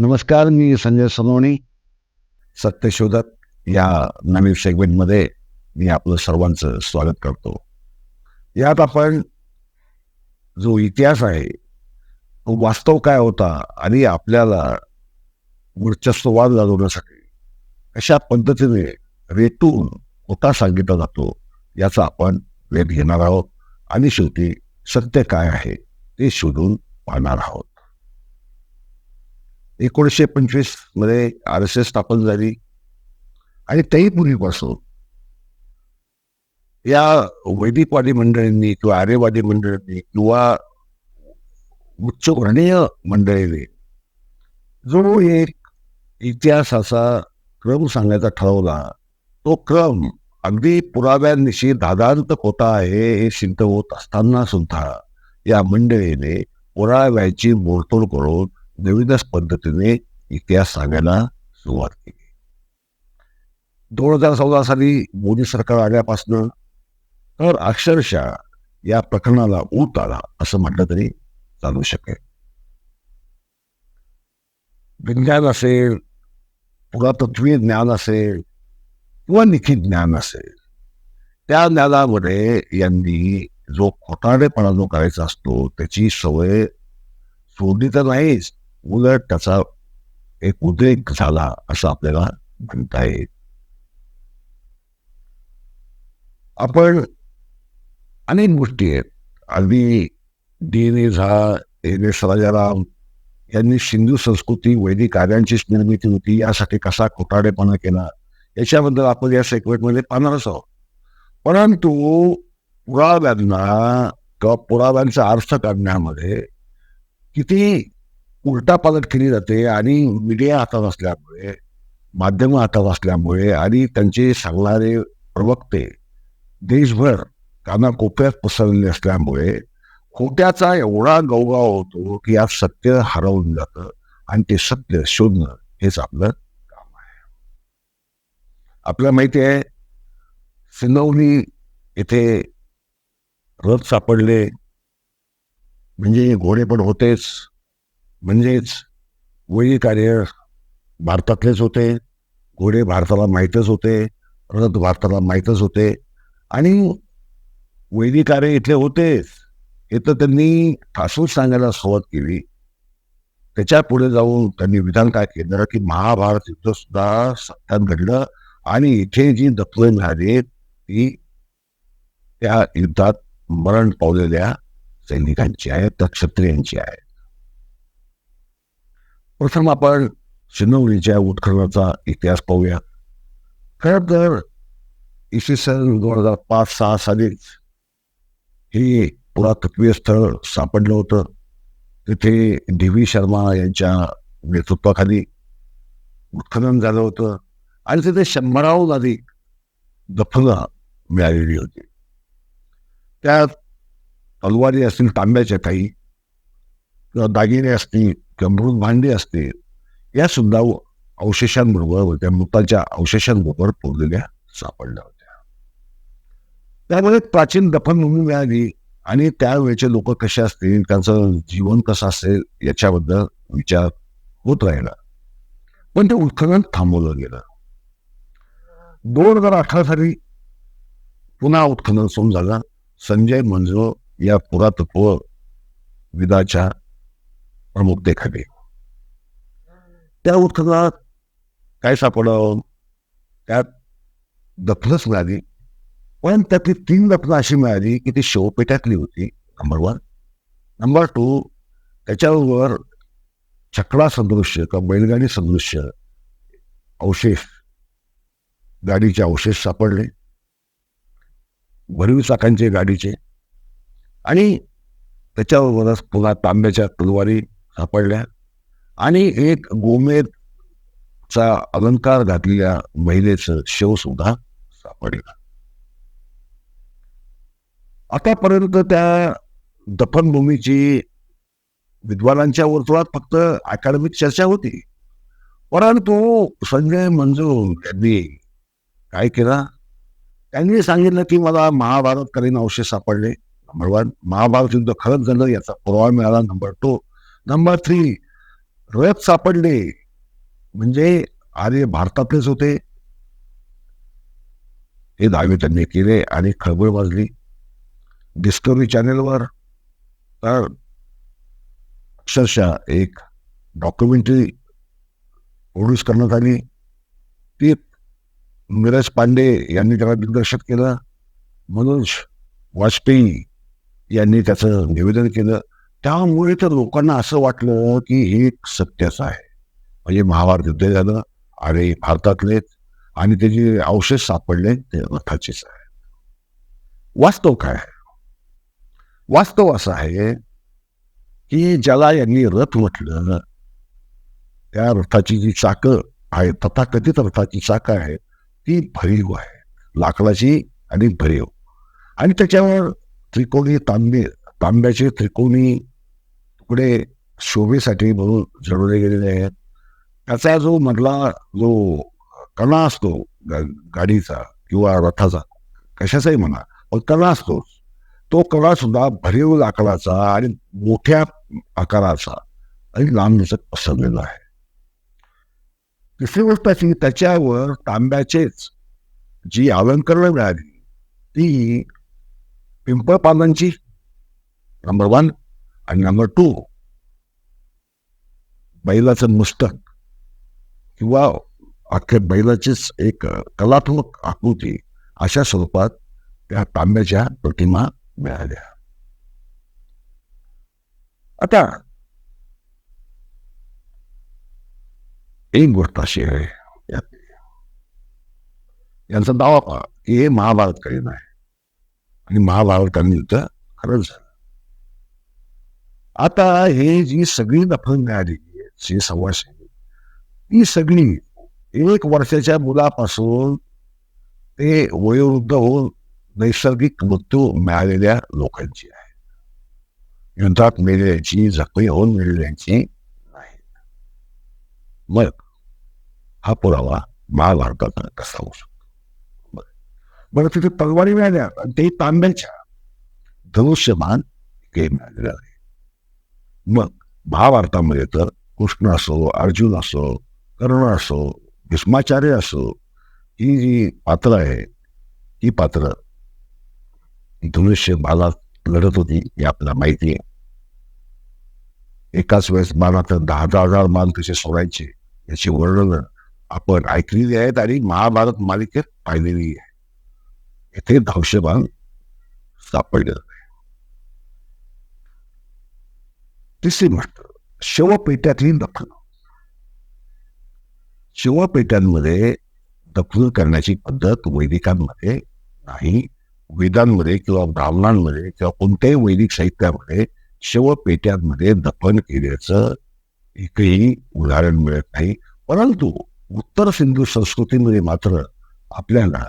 नमस्कार मी संजय सोनवणी सत्यशोधक. या नवीन सेगमेंटमध्ये मी आपलं सर्वांचं स्वागत करतो. यात आपण जो इतिहास आहे तो वास्तव काय होता आणि आपल्याला वर्चस्ववाद गाजवण्यासाठी अशा पद्धतीने रेटून होता सांगितला जातो याचा आपण वेध घेणार आहोत. आणि शेवटी सत्य काय आहे ते शोधून पाहणार आहोत. एकोणीसशे पंचवीसमध्ये आर एस एस स्थापन झाली. आणि त्याही पूर्वीपासून. या वैदिकवादी मंडळींनी किंवा आर्यवादी मंडळींनी किंवा उच्चवर्णीय मंडळींनी जो एक इतिहासाचा क्रम सांगायचा ठरवला तो क्रम अगदी पुराव्यांनिशी दादांत होता आहे हे सिद्ध होत असताना सुद्धा या मंडळीने पुराव्याची मोडतोड करून नवीनच पद्धतीने इतिहास सांगायला सुरुवात केली. दोन हजार चौदा साली मोदी सरकार आल्यापासनं तर अक्षरशः या प्रकरणाला ऊत आला असं म्हटलं तरी चालू शकेल. विज्ञान असेल पुरातत्वीय ज्ञान असेल किंवा लिखित ज्ञान असेल त्या ज्ञानामध्ये यांनी जो खोटाडेपणा जो करायचा असतो त्याची सवय सोडली तर नाहीच. उलट त्याचा एक उद्रेक झाला असं आपल्याला म्हणता येईल. आपण अनेक गोष्टी आहेत. अगदी D N S Jha N S Rajaram यांनी सिंधू संस्कृती वैदिक कार्यांचीच निर्मिती होती. यासाठी कसा खोटाडेपणा केला? याच्याबद्दल आपण या सेगमेंटमध्ये पाहणारच आहोत. परंतु पुराव्यांना किंवा पुराव्यांचा अर्थ काढण्यामध्ये किती उलटापालट केली जाते आणि मीडिया हातात असल्यामुळे माध्यमं हातात असल्यामुळे आणि त्यांचे सांगणारे प्रवक्ते देशभर कानाकोपऱ्यात पसरलेले असल्यामुळे खोट्याचा एवढा गवगाव होतो की यात सत्य हरवून जातं आणि ते सत्य शोधणं हेच आपलं काम आहे. आपल्याला माहिती आहे सिंधवली येथे रथ सापडले म्हणजे घोडे पण होतेच. म्हणजेच वैदिक कार्य भारतातलेच होते घोडे भारताला माहीतच होते रथ भारताला माहीतच होते. आणि वैदिक कार्य इथले होतेच हे तर त्यांनी ठासून सांगायला सुरुवात केली. त्याच्या पुढे जाऊन त्यांनी विधान काय केलं की महाभारत युद्ध सुद्धा सत्यात घडलं आणि इथे जी दखल मिळाली ती त्या युद्धात मरण पावलेल्या सैनिकांची आहे त्या क्षत्रियांची आहे प्रथम आपण शिनवलीच्या उत्खननाचा इतिहास पाहूया. खरं तर इसवी सन दोन हजार पाच सहा सालीच हे पुरातत्वीय स्थळ सापडलं होतं. तिथे डी व्ही शर्मा यांच्या नेतृत्वाखाली उत्खनन झालं होतं आणि तिथे शंभराहून अधिक दफनं मिळालेली होती. त्यात तलवारी असतील तांब्याच्या काही किंवा दागिने असतील किंवा भांडी असतील या सुद्धा अवशेषांबरोबर त्या मृताच्या अवशेषांबरोबर पुरलेल्या सापडल्या होत्या. त्यामध्ये प्राचीन दफनभूमी मिळाली आणि त्यावेळेचे लोक कसे असतील त्यांचं जीवन कसं असेल याच्याबद्दल विचार होत राहिला. पण ते उत्खनन थांबवलं गेलं. दोन हजार अठरा साली पुन्हा उत्खनन सुरू झालं. संजय मंजो या पुरातत्व विदाच्या प्रमुखतेखाली त्या उत्खनात काय सापडलं? त्यात दफनच मिळाली. पण त्यातली तीन दफनं अशी मिळाली की ती शवपेट्यातली होती नंबर वन नंबर टू त्याच्यावर छकडा सदृश्य किंवा बैलगाडी सदृश्य अवशेष गाडीचे अवशेष सापडले. भरीव चाकांचे गाडीचे. आणि त्याच्याबरोबरच पुन्हा तांब्याच्या तलवारी सापडल्या. आणि एक गोमेदचा अलंकार घातलेल्या महिलेचं शव सुद्धा सापडलं. आतापर्यंत त्या दफनभूमीची विद्वानांच्या वर्तुळात फक्त अकॅडमिक चर्चा होती. परंतु संजय मंजूर यांनी काय केला? त्यांनी सांगितलं की मला महाभारतकालीन अवशेष सापडले. नंबर वन महाभारत युद्ध खरंच झालं याचा पुरावा मिळाला. नंबर टू नंबर थ्री रथ सापडले. म्हणजे आर्य भारतातलेच होते. हे दावे त्यांनी केले आणि खळबळ वाजली. डिस्कवरी चॅनेलवर तर अक्षरशः एक डॉक्युमेंटरी प्रोड्यूस करण्यात आली. ती मिरज पांडे यांनी त्याला दिग्दर्शक केलं. मनोज वाजपेयी यांनी त्याचं निवेदन केलं. त्यामुळे तर लोकांना असं वाटलं की हे एक सत्यच आहे. म्हणजे महाभारत युद्ध झालं आणि भारतातले आणि त्याचे अवशेष सापडले ते रथाचेच आहे. वास्तव काय आहे? वास्तव असं आहे की ज्याला यांनी रथ म्हटलं त्या रथाची जी चाकं आहे तथाकथित रथाची चाकं आहे ती भरीव आहे. लाकडाची आणि भरीव. आणि त्याच्यावर त्रिकोणी तांबे तांब्याचे त्रिकोणी पुढे शोभेसाठी म्हणून जडवले गेलेले आहेत. त्याचा जो मधला जो कणा असतो गाडीचा किंवा रथाचा कशाचाही म्हणा पण कणा असतोच तो कणा सुद्धा भरीव लाकडाचा आणि मोठ्या आकाराचा आणि लांबलचक पसरलेला आहे. तिसरी गोष्ट अशी त्याच्यावर तांब्याचेच जी अलंकरणं मिळाली ती पिंपळ पानांची नंबर वन आणि नंबर टू बैलाचं मुस्तक किंवा अख्ख्या बैलाचीच एक कलात्मक आकृती अशा स्वरूपात त्या तांब्याच्या प्रतिमा मिळाल्या. आता एक गोष्ट अशी आहे यांचा दावा की हे महाभारतकालीन आहे. आणि महाभारताने युद्ध खरंच झालं. आता हे जी सगळी दफन मिळाली जी सव्वाशे ती सगळी एक वर्षाच्या मुलापासून ते वयोवृद्ध होऊन नैसर्गिक मृत्यू मिळालेल्या लोकांची आहे. युद्धात मेलेल्यांची जखमी होऊन मेलेल्यांची नाही. मग हा पुरावा महाभारताचा कसा होऊ शकतो? बरं. तिथे तलवारी मिळाल्या आणि ते तांब्याच्या धनुष्यमान हे मिळालेलं आहे. मग महाभारतामध्ये तर कृष्ण असो अर्जुन असो कर्ण असो भीष्माचार्य असो ही जी पात्र आहे ही पात्र धनुष्य बालात लढत होती हे आपल्याला माहिती आहे. एकाच वेळेस बाणात दहा दहा हजार मान कसे सोडायचे याची वर्णन आपण ऐकलेली आहेत आणि महाभारत मालिकेत पाहिलेली आहे. येथे धनुष्यबाण सापडलं आहे तिसरी गोष्ट शवपेट्यातली दफन शवपेट्यांमध्ये दफन करण्याची पद्धत वैदिकांमध्ये नाही. वेदांमध्ये किंवा ब्राह्मणांमध्ये किंवा कोणत्याही वैदिक साहित्यामध्ये शवपेट्यांमध्ये दफन केल्याचं एकही उदाहरण मिळत नाही. परंतु उत्तर सिंधू संस्कृतीमध्ये मात्र आपल्याला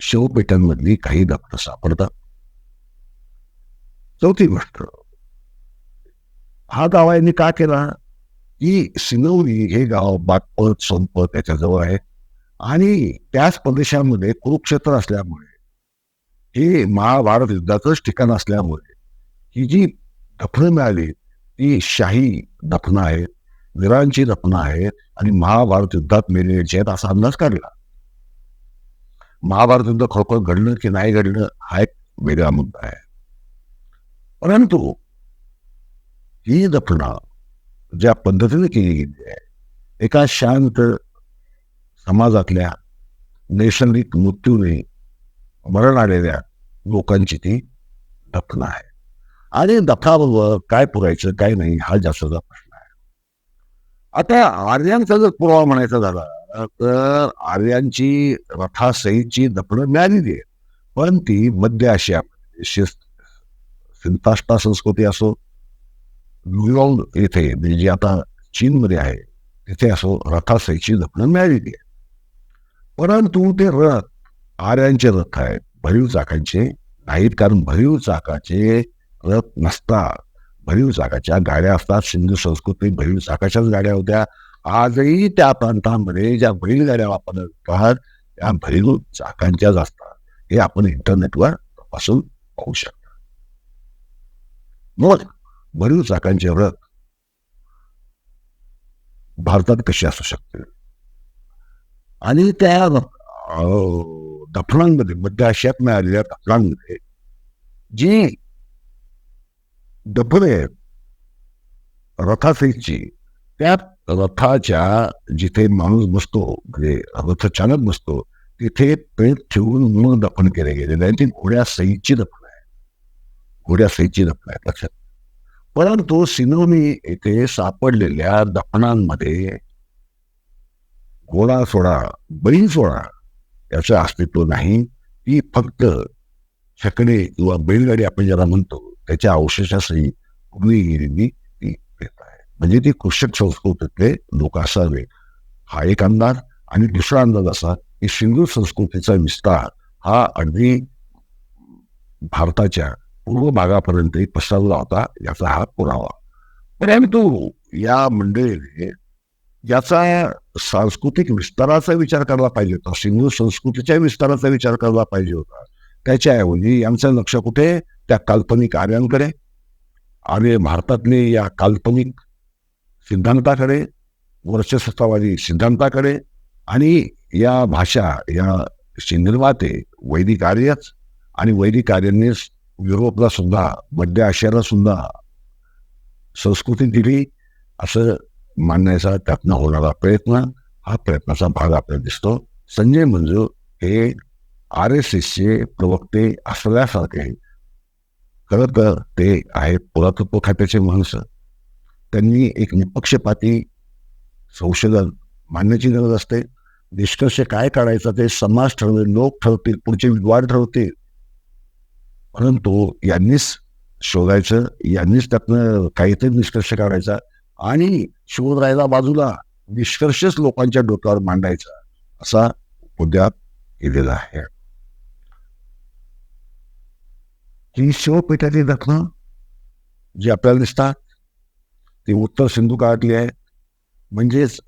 शवपेट्यांमधली काही दफन सापडतात. चौथी गोष्ट हा दावा यांनी का केला? की सिनवली हे गाव बागपत सोनपत त्याच्याजवळ आहे. आणि त्याच प्रदेशामध्ये कुरुक्षेत्र असल्यामुळे हे महाभारत युद्धाचंच ठिकाण असल्यामुळे ही जी दफनं मिळाली ती शाही दफनं आहेत वीरांची दफनं आहेत आणि महाभारत युद्धात मेलेल्याची आहेत असा अंदाज काढला. महाभारत युद्ध खरोखर घडलं की नाही घडलं हा एक वेगळा मुद्दा आहे. परंतु ही दफनं ज्या पद्धतीने केली गेली आहे. एका शांत समाजातल्या नैसर्गिक मृत्यूने मरण आलेल्या लोकांची ती दफन आहे. आणि दफनाबरोबर काय पुरायचं काय नाही हा जास्तचा प्रश्न आहे. आता आर्यांचा जर पुरावा म्हणायचा झाला तर आर्यांची रथासहितची दफनं मिळालेली आहे. पण ती मध्य आशिया शिस्त सिंताष्टा संस्कृती असो न्यूयॉर्क येथे म्हणजे आता चीनमध्ये आहे तिथे असो रथासहितची जपणं मिळालेली आहे. परंतु ते रथ आर्यांचे रथ आहेत भरीव चाकांचे नाहीत कारण भरीव चाकाचे रथ नसतात. भरीव चाकाच्या गाड्या असतात सिंधू संस्कृतीत भरीव चाकाच्याच गाड्या होत्या. आजही त्या प्रांतांमध्ये ज्या बैलगाड्या वापरतात त्या भरीव चाकांच्याच असतात. हे आपण इंटरनेटवर तपासून पाहू शकता. मग भरीव चाकांचे रथ भारतात कशी असू शकते? आणि त्या दफनांमध्ये मध्य आशियात मिळालेल्या दफनांमध्ये जी दफने आहेत रथासहितची त्या रथाच्या जिथे माणूस बसतो म्हणजे रथचालक बसतो तिथे पेट ठेवून मग दफन केले गेलेले आहे ती घोड्या सहितची दफन आहे. घोड्या सहितची दफन आहे. लक्षात परंतु सिनोमी येथे सापडलेल्या दफनांमध्ये घोडा सोडा बैल सोडा याचं अस्तित्व नाही. ती फक्त छकडे किंवा बैलगाडी आपण ज्याला म्हणतो त्याच्या अवशेषासही पूर्वी गेलेली ती देत आहे. म्हणजे ती कृषक संस्कृतीतले लोक असावे. हा एक अंदाज. आणि दुसरा अंदाज असा की सिंधू संस्कृतीचा विस्तार हा अगदी भारताच्या पूर्व भागापर्यंत पसरला होता याचा हा पुरावा. परंतु या मंडळीने याचा सांस्कृतिक विस्ताराचा विचार करायला पाहिजे होता. सिंधू संस्कृतीच्या विस्ताराचा विचार करायला पाहिजे होता. त्याच्याऐवजी यांचं लक्ष कुठे? त्या काल्पनिक आर्यांकडे. आर्य भारतातले या काल्पनिक सिद्धांताकडे वर्चस्वतावादी सिद्धांताकडे आणि या भाषा या शी निर्माते वैदिक आर्यच आणि वैदिक आर्यांनीच युरोपला सुद्धा मध्य आशियाला सुद्धा संस्कृती दिली असं मानण्याचा त्यातनं होणारा प्रयत्न हा प्रयत्नाचा भाग आपल्याला दिसतो. संजय मंजू हे आर एस एसचे प्रवक्ते असल्यासारखे खरं तर ते आहेत पुरातत्व खात्याचे माणसं. त्यांनी एक निपक्षपाती संशोधन मानण्याची गरज असते. निष्कर्ष काय काढायचा ते समाज ठरवेल लोक ठरवतील पुढचे विद्वान ठरवतील. परंतु यांनीच शोधायचं यांनीच त्यातनं काहीतरी निष्कर्ष काढायचा आणि शोध राहिला बाजूला निष्कर्षच लोकांच्या डोक्यावर मांडायचा असा उद्याप केलेला आहे. ही शिवपीठातली दखनं जी आपल्याला दिसतात ती उत्तर सिंधू काळातली आहे. म्हणजेच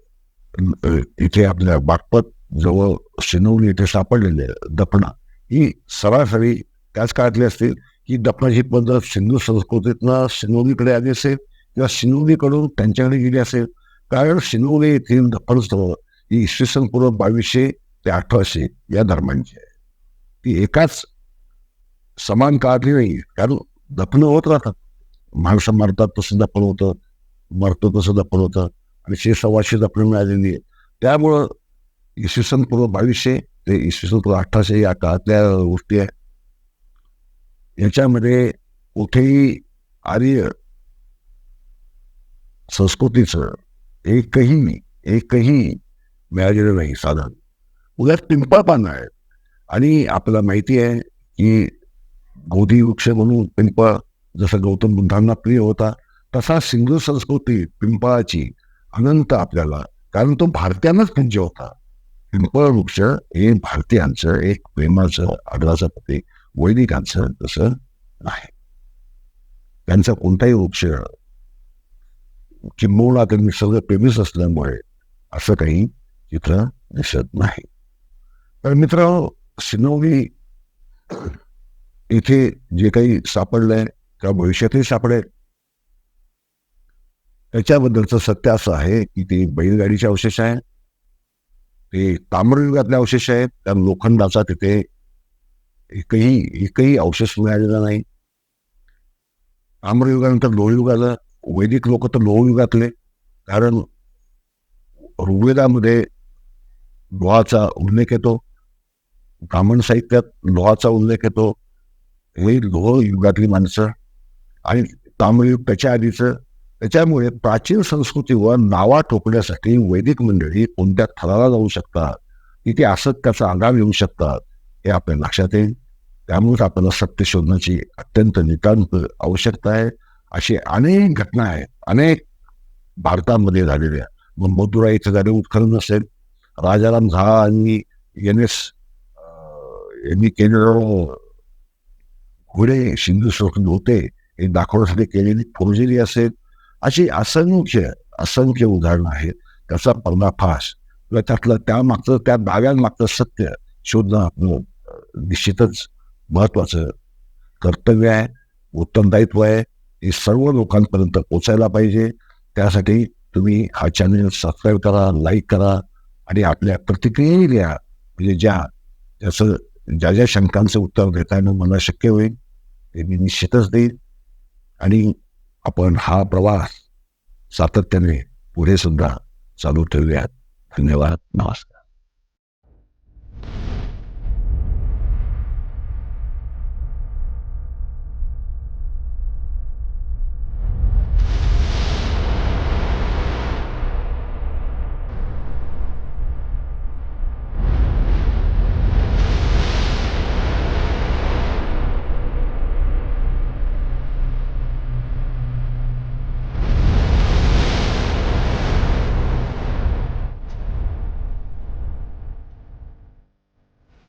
इथे आपल्या बागपत जवळ शिनवली इथे सापडलेले दफना. ही सरासरी त्याच काळातले असतील ही दफनाची पद्धत सिंधू संस्कृतीतनं सिंगोलीकडे आली असेल किंवा शिनवलीकडून त्यांच्याकडे गेली असेल? कारण शिनवली येथील दफनस्थळ ही इसवी सन पूर्व बावीसशे ते अठराशे या धर्मांची आहे. ती एकाच समान काळातली नाही कारण दफन होत राहतात. माणसं मरतात तसं दफन होतं. मरतो तसं दफन होतं. आणि शे सव्वाशे दफन मिळालेली आहे त्यामुळं इसवी सन पूर्व बावीसशे ते इसवी सन पूर्व अठराशे या काळातल्या गोष्टी आहे याच्यामध्ये कुठेही आर्य संस्कृतीचं एकही एकही मिळालेलं नाही साधन. उद्या पिंपळ पानं आहेत आणि आपल्याला माहिती आहे की गोधी वृक्ष म्हणून पिंपळ जसं गौतम बुद्धांना प्रिय होता तसा सिंधू संस्कृती पिंपळाची अनंत आपल्याला कारण तो भारतीयांनाच पूज्य होता. पिंपळ वृक्ष हे भारतीयांचं एक प्रेमाचं आदराचं प्रतीक. वैदिकांचं तसं नाही त्यांचा कोणताही वृक्ष किंबहुना ते निसर्ग प्रेमीच असल्यामुळे असं काही तिथं दिसत नाही तर मित्र सिनोवी इथे जे काही सापडलंय किंवा भविष्यातही सापडेल त्याच्याबद्दलचं सत्य असं आहे की ते बैलगाडीचे अवशेष आहे ते ताम्रयुगातले अवशेष आहेत त्या लोखंडाचा तिथे एकही एकही अवशेष मिळालेला नाही. आम्रयुगानंतर लोहयुगाला वैदिक लोक तर लोहयुगातले. कारण ऋग्वेदामध्ये लोहाचा उल्लेख येतो. ब्राह्मण साहित्यात लोहाचा उल्लेख येतो. हे लोह युगातली माणसं आणि ताम्रयुग त्याच्या आधीचं. त्याच्यामुळे प्राचीन संस्कृतीवर नावा ठोकण्यासाठी वैदिक मंडळी कोणत्या थराला जाऊ शकतात? तिथे असत्याचा आधार येऊ शकतात. हे आपल्या लक्षात येईल. त्यामुळेच आपल्याला सत्य शोधण्याची अत्यंत नितांत आवश्यकता आहे. अशी अनेक घटना आहेत. अनेक भारतामध्ये झालेल्या. मग मथुरा इथं झाले उत्खनन असेल. राजाराम झा आणि एन एस यांनी केलेलं घोडे सिंधू संस्कृत होते. हे दाखवण्यासाठी केलेली फोर्जरी असेल. अशी असंख्य असंख्य उदाहरणं आहेत. त्याचा पर्दाफाश. किंवा त्यातलं त्यामागचं त्या दाव्यांमागचं सत्य शोधणं आपलं निश्चितच महत्वाचं कर्तव्य आहे उत्तरदायित्व आहे. हे सर्व लोकांपर्यंत पोचायला पाहिजे. त्यासाठी तुम्ही हा चॅनल सबस्क्राईब करा लाईक करा आणि आपल्या प्रतिक्रियाही द्या. म्हणजे ज्या जसं ज्या ज्या शंकांचं उत्तर देता येणं मला शक्य होईल ते मी निश्चितच देईन. आणि आपण हा प्रवास सातत्याने पुढे सुद्धा चालू ठेवूयात. धन्यवाद. नमस्कार.